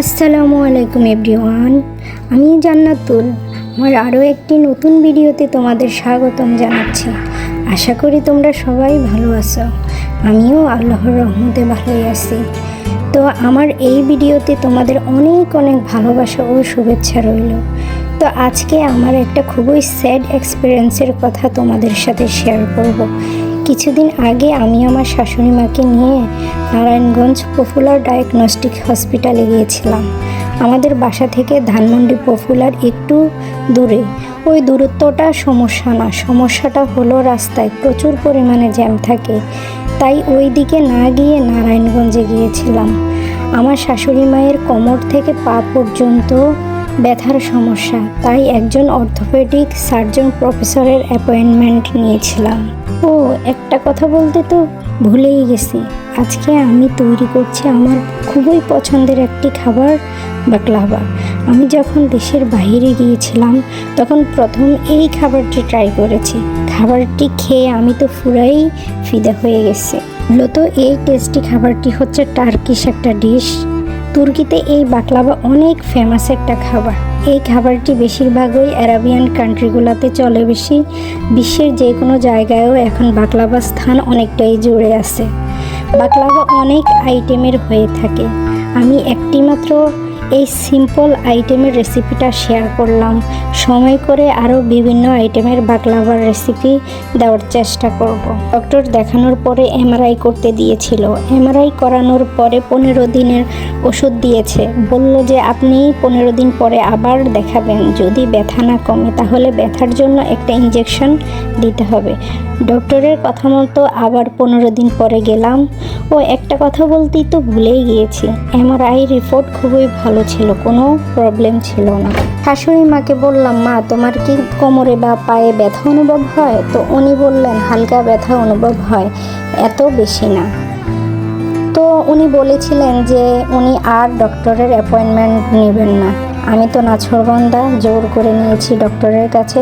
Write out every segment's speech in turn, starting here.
আসসালামু আলাইকুম এভরিওয়ান, আমি জান্নাতুল। আমার আরও একটি নতুন ভিডিওতে তোমাদের স্বাগতম জানাচ্ছি। আশা করি তোমরা সবাই ভালো আছো। আমিও আল্লাহর রহমতে ভালোই আছি। তো আমার এই ভিডিওতে তোমাদের অনেক অনেক ভালোবাসা ও শুভেচ্ছা রইল। তো আজকে আমার একটা খুবই স্যাড এক্সপিরিয়েন্সের কথা তোমাদের সাথে শেয়ার করব। কিছুদিন আগে আমি আমার শাশুড়ি মাকে নিয়ে নারায়ণগঞ্জ পপুলার ডায়াগনস্টিক হসপিটালে গিয়েছিলাম। আমাদের বাসা থেকে ধানমন্ডি পপুলার একটু দূরে। ওই দূরত্বটা সমস্যা না, সমস্যাটা হলো রাস্তায় প্রচুর পরিমাণে জ্যাম থাকে। তাই ওই দিকে না গিয়ে নারায়ণগঞ্জে গিয়েছিলাম। আমার শাশুড়ি মায়ের কোমর থেকে পা পর্যন্ত ব্যথার সমস্যা, তাই একজন অর্থোপেডিক সার্জন প্রফেসরের অ্যাপয়েন্টমেন্ট নিয়েছিলাম। ও, একটা কথা বলতে তো ভুলেই গেছি। আজকে আমি তৈরি করছি আমার খুবই পছন্দের একটি খাবার বাকলাভা আমি যখন দেশের বাইরে গিয়েছিলাম, তখন প্রথম এই খাবারটি ট্রাই করেছি। খাবারটি খেয়ে আমি তো পুরাই ফিদা হয়ে গেছি। মূলত এই টেস্টি খাবারটি হচ্ছে টার্কিশ একটা ডিশ তুর্কিতে এই বাকলাভা অনেক ফেমাস একটা খাবার। এই খাবারটি বেশিরভাগই অ্যারাবিয়ান কান্ট্রিগুলোতে চলে বেশি। বিশ্বের যে কোনো জায়গায়ও এখন বাকলাভা স্থান অনেকটাই জুড়ে আছে। বাকলাভা অনেক আইটেমের হয়ে থাকে। আমি একটি মাত্র এই সিম্পল আইটেমের রেসিপিটা শেয়ার করলাম। সময় করে আরও বিভিন্ন আইটেমের বাকলাভার রেসিপি দেওয়ার চেষ্টা করব। ডক্টর দেখানোর পরে এমআরআই করতে দিয়েছিল। এমআরআই করানোর পরে পনেরো দিনের ওষুধ দিয়েছে। বলল যে, আপনি পনেরো দিন পরে আবার দেখাবেন। যদি ব্যথা না কমে, তাহলে ব্যথার জন্য একটা ইঞ্জেকশন দিতে হবে। ডক্টরের কথা মতো আবার পনেরো দিন পরে গেলাম ও একটা কথা বলতেই তো ভুলেই গিয়েছি। এমআরআই রিপোর্ট খুবই ভালো ছিল, কোনো প্রবলেম ছিল না। শাশুড়ি মাকে বললাম, মা, তোমার কি কোমরে বা পায়ে ব্যথা অনুভব হয়? তো উনি বললেন, হালকা ব্যথা অনুভব হয়, এত বেশি না। তো উনি বলেছিলেন যে উনি আর ডক্টরের অ্যাপয়েন্টমেন্ট নেবেন না। আমি তো নাছরবন্দা জোর করে নিয়েছি ডক্টরের কাছে,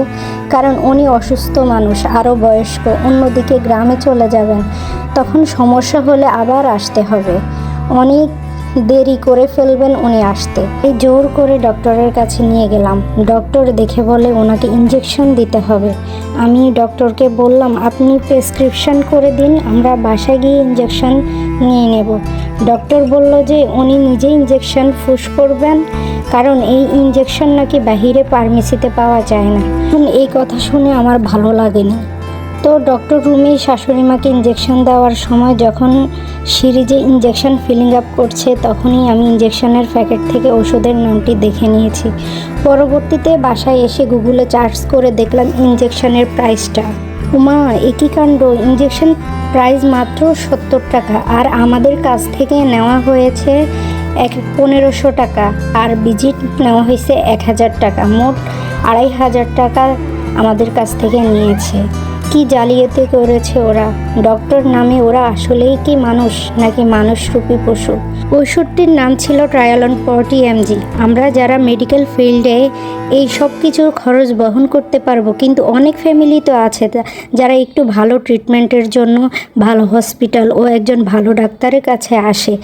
কারণ উনি অসুস্থ মানুষ, আরও বয়স্ক, অন্যদিকে গ্রামে চলে যাবেন, তখন সমস্যা হলে আবার আসতে হবে। অনেক দেরি করে ফেলবেন উনি আসতে। এই জোর করে ডক্টরের কাছে নিয়ে গেলাম। ডক্টর দেখে বলে, ওনাকে ইঞ্জেকশন দিতে হবে। আমি ডক্টরকে বললাম, আপনি প্রেসক্রিপশন করে দিন, আমরা বাসায় গিয়ে ইঞ্জেকশন নিয়ে নেব। ডক্টর বলল যে উনি নিজে ইঞ্জেকশন ফুস করবেন, কারণ এই ইঞ্জেকশন নাকি বাহিরে ফার্মেসিতে পাওয়া যায় না। এখন এই কথা শুনে আমার ভালো লাগেনি। তো ডক্টর রুমি শাশুড়ি মাকে ইঞ্জেকশন দেওয়ার সময় যখন সিরিজে ইঞ্জেকশন ফিলিং আপ করছে, তখনই আমি ইঞ্জেকশনের প্যাকেট থেকে ওষুধের নামটি দেখে নিয়েছি। পরবর্তীতে বাসায় এসে গুগলে চার্জ করে দেখলাম ইঞ্জেকশনের প্রাইসটা উমা একই কাণ্ড। ইঞ্জেকশন প্রাইস মাত্র সত্তর টাকা। আর আমাদের কাছ থেকে নেওয়া হয়েছে এক পনেরোশো টাকা। আর ভিজিট নেওয়া হয়েছে এক হাজার টাকা। মোট আড়াই হাজার টাকা আমাদের কাছ থেকে নিয়েছে। কি জালিয়াতি করেছে ওরা? ডক্টর নামে ওরা আসলেই কি মানুষ নাকি মানুষরূপী পশু? ওষুধটির নাম ছিল ট্রায়ালন ফর্টি এমজি আমরা যারা মেডিকেল ফিল্ডে এই সব কিছুর খরচ বহন করতে পারব, কিন্তু অনেক ফ্যামিলি তো আছে যারা একটু ভালো ট্রিটমেন্টের জন্য ভালো হসপিটাল ও একজন ভালো ডাক্তারের কাছে আসে।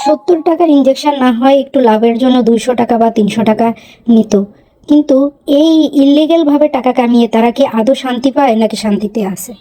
সত্তর টাকার ইঞ্জেকশন না হয় একটু লাভের জন্য দুশো টাকা বা তিনশো টাকা নিত। কিন্তু এই ইলিগেলভাবে টাকা কামিয়ে তারা কি আদৌ শান্তি পায় নাকি শান্তিতে আছে?